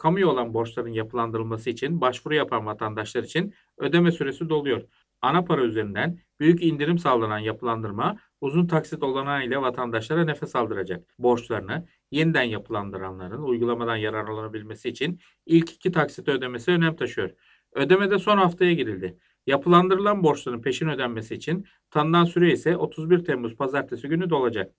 kamuya olan borçların yapılandırılması için başvuru yapan vatandaşlar için ödeme süresi doluyor. Ana para üzerinden büyük indirim sağlanan yapılandırma uzun taksit olanağı ile vatandaşlara nefes aldıracak. Borçlarını yeniden yapılandıranların uygulamadan yararlanabilmesi için ilk iki taksit ödemesi önem taşıyor. Ödemede son haftaya girildi. Yapılandırılan borçların peşin ödenmesi için tanınan süre ise 31 Temmuz pazartesi günü dolacak.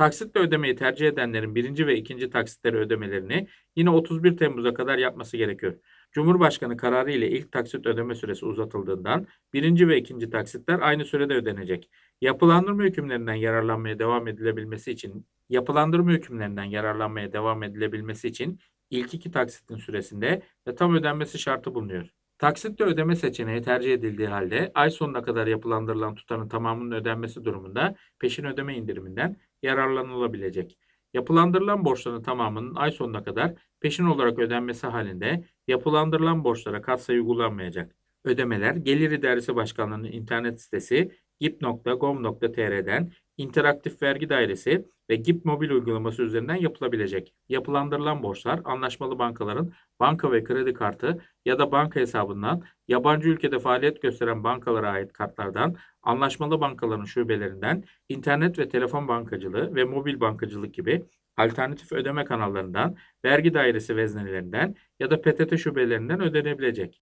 Taksitle ödemeyi tercih edenlerin birinci ve ikinci taksitleri ödemelerini yine 31 Temmuz'a kadar yapması gerekiyor. Cumhurbaşkanı kararı ile ilk taksit ödeme süresi uzatıldığından birinci ve ikinci taksitler aynı sürede ödenecek. Yapılandırma hükümlerinden yararlanmaya devam edilebilmesi için yapılandırma hükümlerinden yararlanmaya devam edilebilmesi için ilk iki taksitin süresinde ve tam ödenmesi şartı bulunuyor. Taksitle ödeme seçeneği tercih edildiği halde ay sonuna kadar yapılandırılan tutarın tamamının ödenmesi durumunda peşin ödeme indiriminden yararlanılabilecek. Yapılandırılan borçların tamamının ay sonuna kadar peşin olarak ödenmesi halinde yapılandırılan borçlara katsayı uygulanmayacak. Ödemeler Gelir İdaresi Başkanlığı'nın internet sitesi gip.gov.tr'den interaktif vergi dairesi ve GIP mobil uygulaması üzerinden yapılabilecek. Yapılandırılan borçlar anlaşmalı bankaların banka ve kredi kartı ya da banka hesabından yabancı ülkede faaliyet gösteren bankalara ait kartlardan, anlaşmalı bankaların şubelerinden, internet ve telefon bankacılığı ve mobil bankacılık gibi alternatif ödeme kanallarından, vergi dairesi veznelerinden ya da PTT şubelerinden ödenebilecek.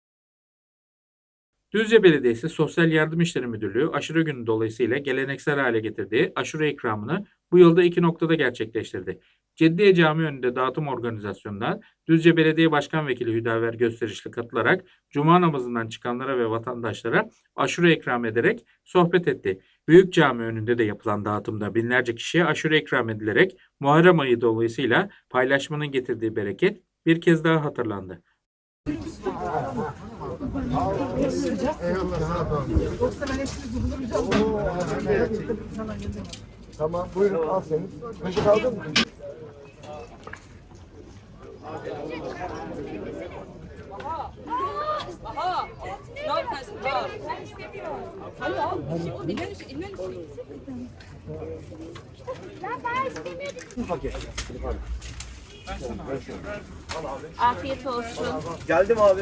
Düzce Belediyesi Sosyal Yardım İşleri Müdürlüğü aşure günü dolayısıyla geleneksel hale getirdiği aşure ikramını bu yılda iki noktada gerçekleştirdi. Ceddiye Cami önünde dağıtım organizasyonuna Düzce Belediye Başkan Vekili Hüdaver Gösterişli katılarak Cuma namazından çıkanlara ve vatandaşlara aşure ikram ederek sohbet etti. Büyük Cami önünde de yapılan dağıtımda binlerce kişiye aşure ikram edilerek Muharrem ayı dolayısıyla paylaşmanın getirdiği bereket bir kez daha hatırlandı. Tamam buyurun al senin. Kaşık aldın mı? Aha! Ne yaparsın? Ha. Hadi al. O ileri ileri. Afiyet olsun. Geldim abi.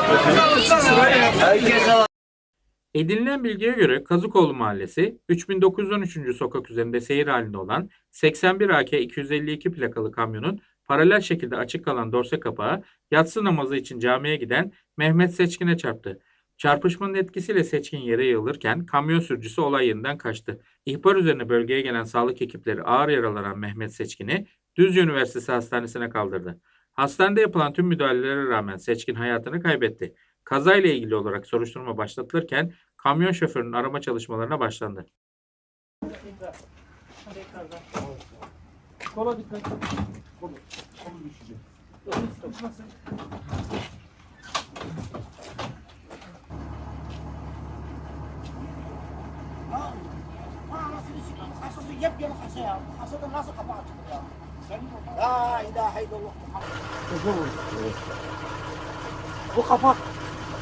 Edinilen bilgiye göre Kazıkoğlu Mahallesi 3913. sokak üzerinde seyir halinde olan 81 AK 252 plakalı kamyonun paralel şekilde açık kalan dorse kapağı yatsı namazı için camiye giden Mehmet Seçkin'e çarptı. Çarpışmanın etkisiyle Seçkin yere yığılırken kamyon sürücüsü olay yerinden kaçtı. İhbar üzerine bölgeye gelen sağlık ekipleri ağır yaralanan Mehmet Seçkin'i Düzce Üniversitesi Hastanesi'ne kaldırdı. Hastanede yapılan tüm müdahalelere rağmen Seçkin hayatını kaybetti. Kazayla ilgili olarak soruşturma başlatılırken kamyon şoförünün arama çalışmalarına başlandı. Anasını sikeyim. Kasası yepyeni kasa ya. Kasada nasıl kapağı açılır ya? La ilahe illallah Muhammed. Bu kapak.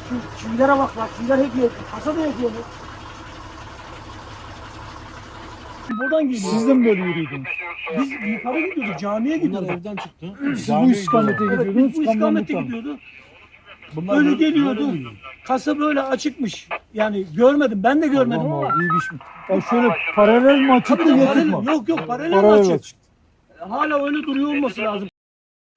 Şu çivilere bak bak. Çiviler hediye ediyor. Kasa da hediye ediyor. Buradan geliyor. Siz de mi böyle yürüyordunuz? Biz yukarı gidiyorduk. Camiye gidiyorduk. evden çıktı. Siz bu istikamete Evet, gidiyordunuz. biz bu buradan. gidiyordu. Bunlar Öyle böyle- geliyordu. böyle. Kasa böyle açıkmış. Yani görmedim. Ben de görmedim Tamam ama. abi, iyi bir şey. Ya şöyle paralel mi açıktı paralel, mı? yok yok paralel, Paralel açık. açık. Hala öyle duruyor olması lazım.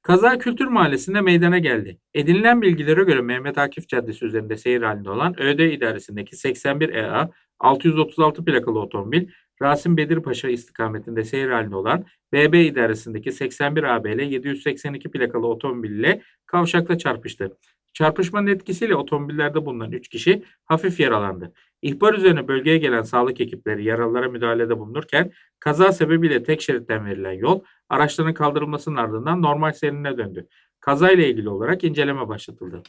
Kaza Kültür Mahallesi'nde meydana geldi. Edinilen bilgilere göre Mehmet Akif Caddesi üzerinde seyir halinde olan ÖD idaresindeki 81 EA 636 plakalı otomobil Rasim Bedir Paşa istikametinde seyir halinde olan BB idaresindeki 81 ABL 782 plakalı otomobil ile kavşakta çarpıştı. Çarpışmanın etkisiyle otomobillerde bulunan 3 kişi hafif yaralandı. İhbar üzerine bölgeye gelen sağlık ekipleri yaralılara müdahalede bulunurken kaza sebebiyle tek şeritten verilen yol araçların kaldırılmasının ardından normal seyrine döndü. Kazayla ilgili olarak inceleme başlatıldı.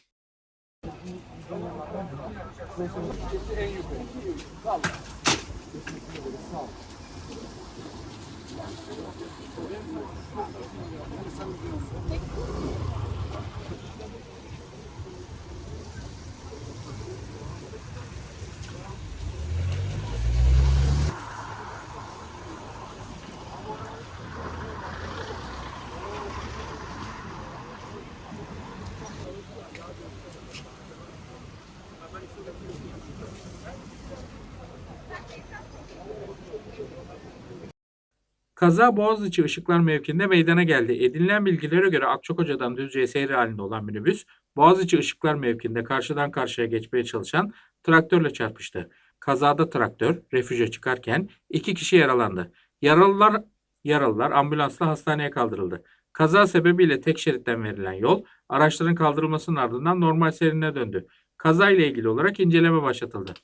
Kaza Boğaziçi Işıklar mevkiinde meydana geldi. Edinilen bilgilere göre Akçakoca'dan Düzce'ye seyir halinde olan minibüs, Boğaziçi Işıklar mevkiinde karşıdan karşıya geçmeye çalışan traktörle çarpıştı. Kazada traktör refüje çıkarken iki kişi yaralandı. Yaralılar yaralılar ambulansla hastaneye kaldırıldı. Kaza sebebiyle tek şeritten verilen yol araçların kaldırılmasının ardından normal seyrine döndü. Kaza ile ilgili olarak inceleme başlatıldı.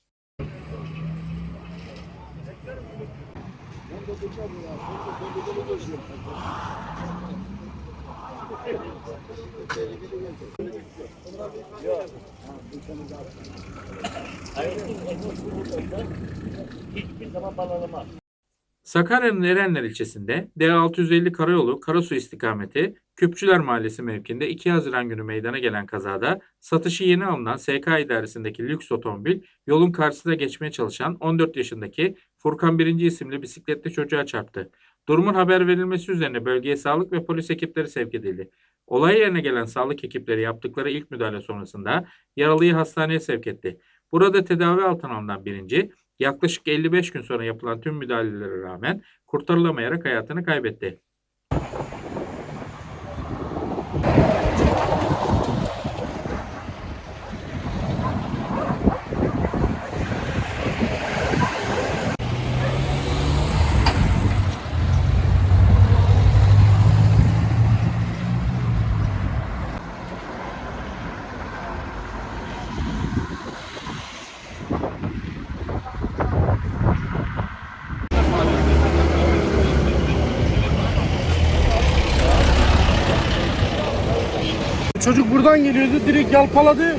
Sakarya'nın Erenler ilçesinde D650 karayolu Karasu istikameti Küpçüler Mahallesi mevkinde 2 Haziran günü meydana gelen kazada satışı yeni alınan SK idaresindeki lüks otomobil yolun karşısına geçmeye çalışan 14 yaşındaki Furkan Birinci isimli bisikletli çocuğa çarptı. Durumun haber verilmesi üzerine bölgeye sağlık ve polis ekipleri sevk edildi. Olay yerine gelen sağlık ekipleri yaptıkları ilk müdahale sonrasında yaralıyı hastaneye sevk etti. Burada tedavi altına alınan birinci yaklaşık 55 gün sonra yapılan tüm müdahalelere rağmen kurtarılamayarak hayatını kaybetti. Çocuk buradan geliyordu direkt yalpaladı.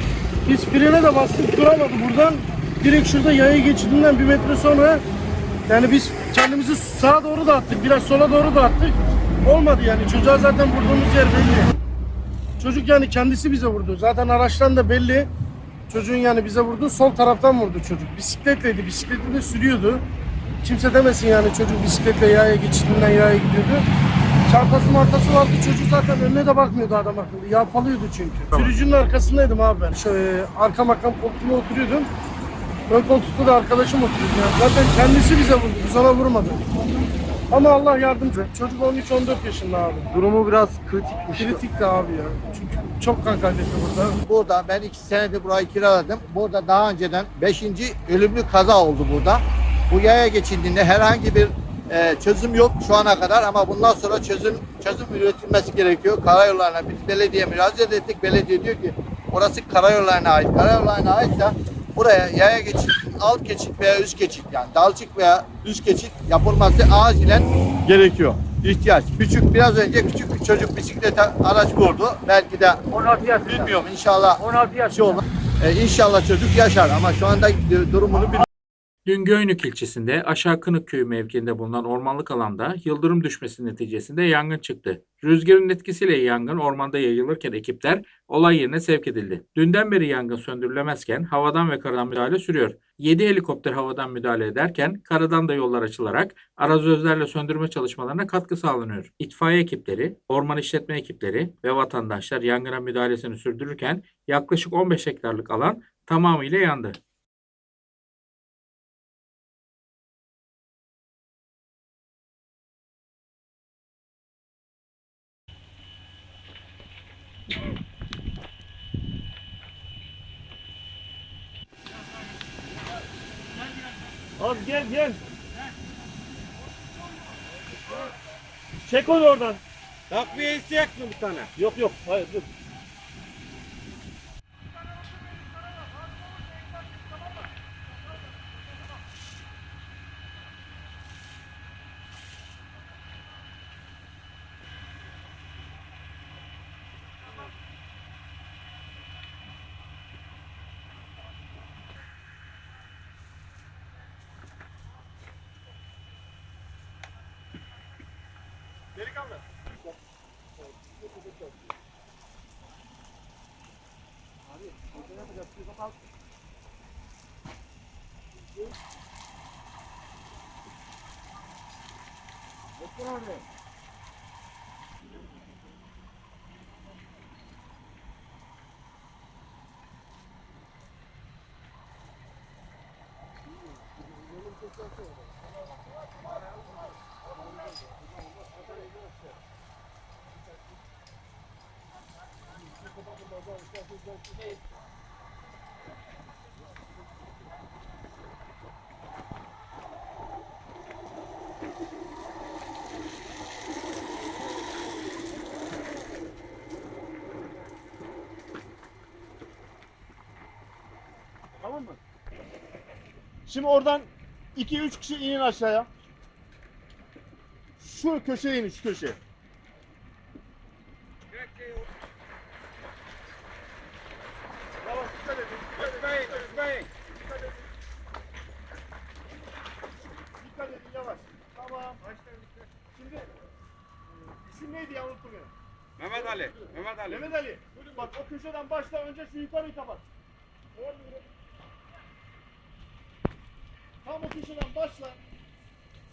Biz frene de bastık duramadı buradan. Direkt şurada yaya geçidinden bir metre sonra yani biz kendimizi sağa doğru da attık biraz sola doğru da attık. Olmadı yani çocuğa zaten vurduğumuz yer belli. Çocuk yani kendisi bize vurdu. Zaten araçtan da belli. Çocuğun yani bize vurdu. Sol taraftan vurdu çocuk. Bisikletleydi. Bisikleti de sürüyordu. Kimse demesin yani çocuk bisikletle yaya geçidinden yaya gidiyordu. Çantası markası vardı. Çocuk zaten önüne de bakmıyordu adam akıllı. Yalpalıyordu çünkü. Sürücünün arkasındaydım abi ben. Şöyle arka makam koltuğuna oturuyordum. Ön koltukta da arkadaşım oturuyordu. Yani zaten kendisi bize vurdu. Biz ona vurmadı. Ama Allah yardımcı. Çocuk 13-14 yaşında abi. Durumu biraz kritikmiş. Kritikti abi ya. Çünkü çok kan kaybetti burada. Burada ben iki senedir burayı kiraladım. Burada daha önceden beşinci ölümlü kaza oldu burada. Bu yaya geçildiğinde herhangi bir e, çözüm yok şu ana kadar ama bundan sonra çözüm çözüm üretilmesi gerekiyor. Karayollarına biz belediye müracaat ettik. Belediye diyor ki orası karayollarına ait. Karayollarına aitse buraya yaya geçit, alt geçit veya üst geçit yani dalcık veya üst geçit yapılması acilen gerekiyor. İhtiyaç. Küçük biraz önce küçük bir çocuk bisiklete araç vurdu. Belki de 16 yaşında. bilmiyorum inşallah 16 bir şey olmaz. E, inşallah çocuk yaşar ama şu anda durumunu bilmiyorum. Dün Göynük ilçesinde Aşağı Kınık köyü mevkiinde bulunan ormanlık alanda yıldırım düşmesi neticesinde yangın çıktı. Rüzgarın etkisiyle yangın ormanda yayılırken ekipler olay yerine sevk edildi. Dünden beri yangın söndürülemezken havadan ve karadan müdahale sürüyor. 7 helikopter havadan müdahale ederken karadan da yollar açılarak arazözlerle söndürme çalışmalarına katkı sağlanıyor. İtfaiye ekipleri, orman işletme ekipleri ve vatandaşlar yangına müdahalesini sürdürürken yaklaşık 15 hektarlık alan tamamıyla yandı. Abi gel gel. Çek onu oradan. Takviye isteyecek mi bir tane? Yok yok hayır dur. ラム Thank you. Tamam mı? Şimdi oradan 2-3 kişi inin aşağıya. Şu köşeye inin, şu köşeye. Yavaş dikkat edin. Düşmeyin, düşmeyin. Dikkat edin yavaş. Tamam. Şimdi e, isim neydi ya unuttum ya. Mehmet Ali, Mehmet Ali. Mehmet Ali. Bak o köşeden başla önce şu yukarıyı kapat. Doğru mu? Tam o köşeden başla.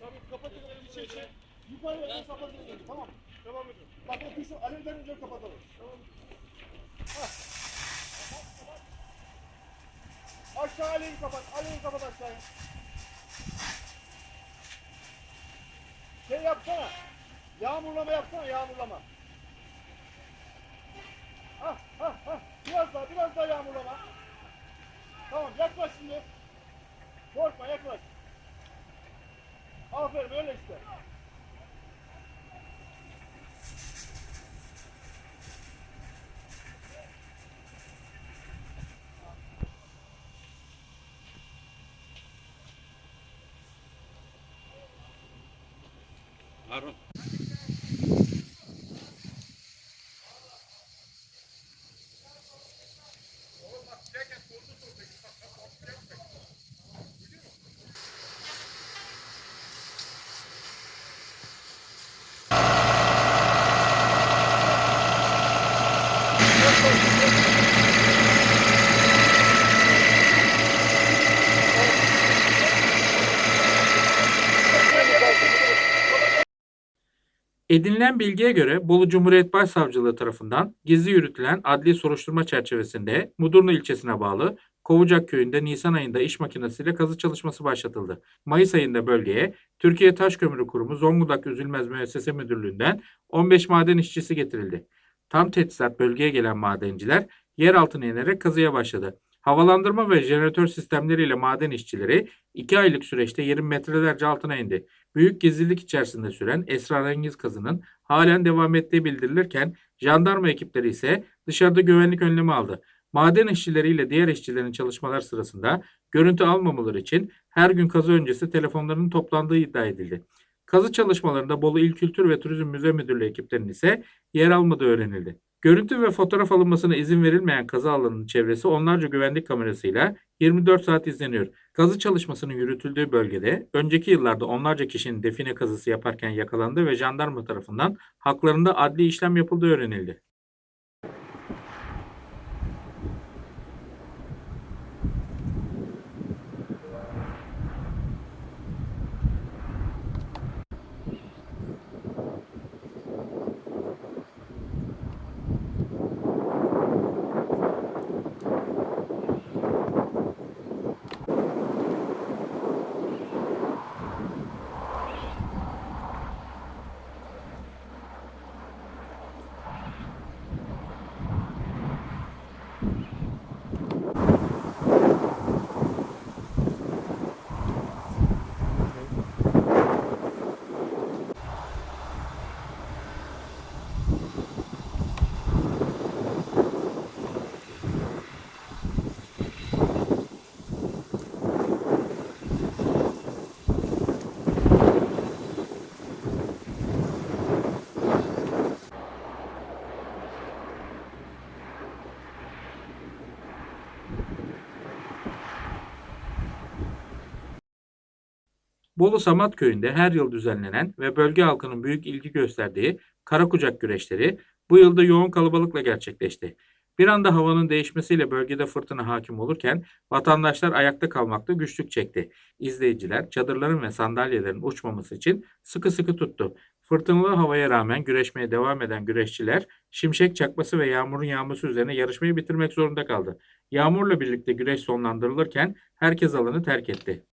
Tabii önce içi. Yukarıya doğru kapatın önce. Tamam mı? Devam edin. Bak o köşe alevden önce kapatalım. Tamam? Hah. Aşağı alevi kapat. Alevi kapat aşağıya. Şey yapsana. Yağmurlama yapsana yağmurlama. Ha ha ha. Biraz daha biraz daha yağmurlama. Tamam yaklaş şimdi. Korkma yaklaş. Aferin öyle işte. Harun. Edinilen bilgiye göre Bolu Cumhuriyet Başsavcılığı tarafından gizli yürütülen adli soruşturma çerçevesinde Mudurnu ilçesine bağlı Kovucak köyünde Nisan ayında iş makinesiyle kazı çalışması başlatıldı. Mayıs ayında bölgeye Türkiye Taş Kömürü Kurumu Zonguldak Üzülmez Müessese Müdürlüğü'nden 15 maden işçisi getirildi. Tam teçhizat bölgeye gelen madenciler yer altına inerek kazıya başladı. Havalandırma ve jeneratör sistemleriyle maden işçileri 2 aylık süreçte yerin metrelerce altına indi. Büyük gizlilik içerisinde süren esrarengiz kazının halen devam ettiği bildirilirken jandarma ekipleri ise dışarıda güvenlik önlemi aldı. Maden işçileriyle diğer işçilerin çalışmalar sırasında görüntü almamaları için her gün kazı öncesi telefonlarının toplandığı iddia edildi. Kazı çalışmalarında Bolu İl Kültür ve Turizm Müze Müdürlüğü ekiplerinin ise yer almadığı öğrenildi. Görüntü ve fotoğraf alınmasına izin verilmeyen kazı alanının çevresi onlarca güvenlik kamerasıyla 24 saat izleniyor. Kazı çalışmasının yürütüldüğü bölgede önceki yıllarda onlarca kişinin define kazısı yaparken yakalandı ve jandarma tarafından haklarında adli işlem yapıldığı öğrenildi. Bolu Samat Köyü'nde her yıl düzenlenen ve bölge halkının büyük ilgi gösterdiği Karakucak güreşleri bu yılda yoğun kalabalıkla gerçekleşti. Bir anda havanın değişmesiyle bölgede fırtına hakim olurken vatandaşlar ayakta kalmakta güçlük çekti. İzleyiciler çadırların ve sandalyelerin uçmaması için sıkı sıkı tuttu. Fırtınalı havaya rağmen güreşmeye devam eden güreşçiler şimşek çakması ve yağmurun yağması üzerine yarışmayı bitirmek zorunda kaldı. Yağmurla birlikte güreş sonlandırılırken herkes alanı terk etti.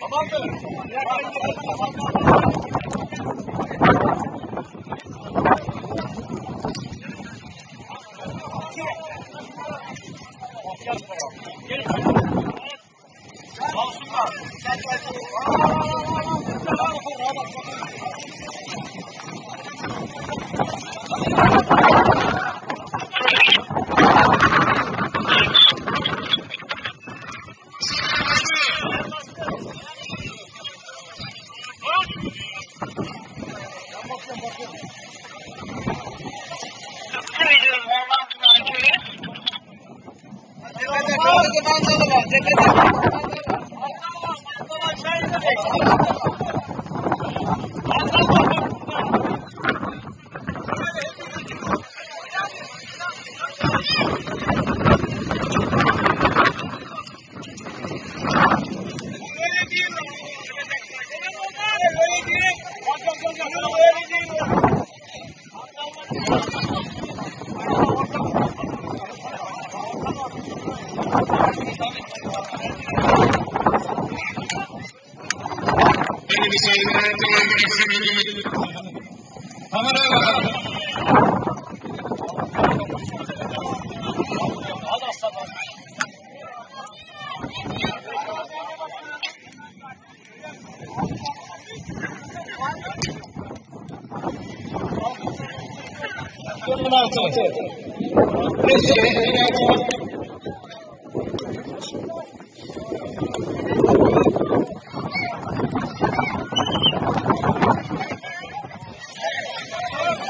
Tamamdır. 来来来来来来来来来来来来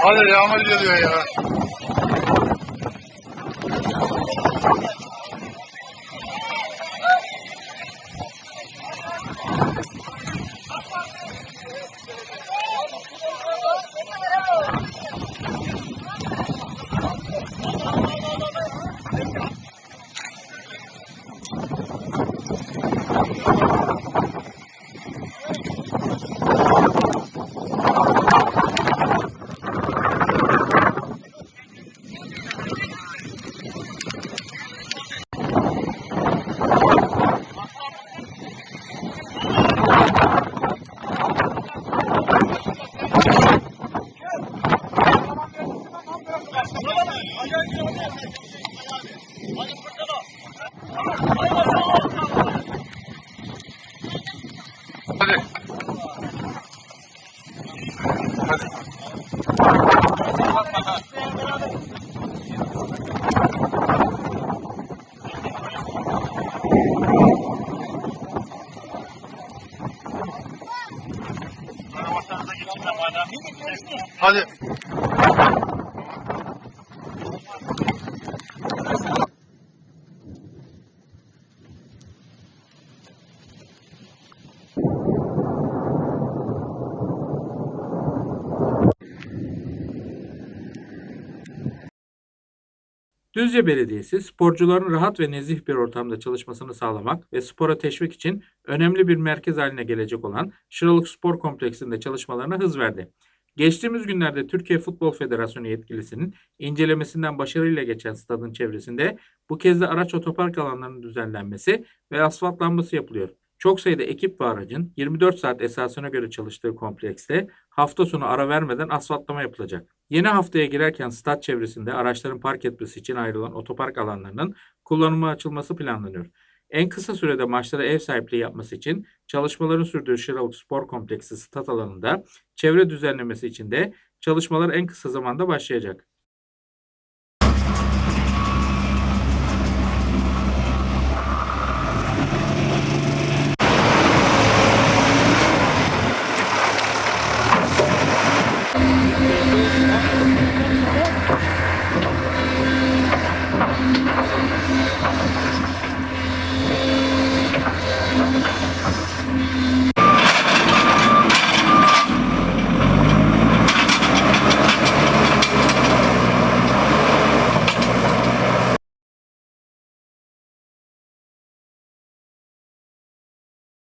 Hadi yağmur geliyor ya. Hadi. Düzce Belediyesi sporcuların rahat ve nezih bir ortamda çalışmasını sağlamak ve spora teşvik için önemli bir merkez haline gelecek olan Şıralık Spor Kompleksinde çalışmalarına hız verdi. Geçtiğimiz günlerde Türkiye Futbol Federasyonu yetkilisinin incelemesinden başarıyla geçen stadın çevresinde bu kez de araç otopark alanlarının düzenlenmesi ve asfaltlanması yapılıyor. Çok sayıda ekip ve aracın 24 saat esasına göre çalıştığı komplekste hafta sonu ara vermeden asfaltlama yapılacak. Yeni haftaya girerken stat çevresinde araçların park etmesi için ayrılan otopark alanlarının kullanıma açılması planlanıyor. En kısa sürede maçlara ev sahipliği yapması için çalışmaların sürdüğü Şıralık Spor Kompleksi stat alanında çevre düzenlemesi için de çalışmalar en kısa zamanda başlayacak.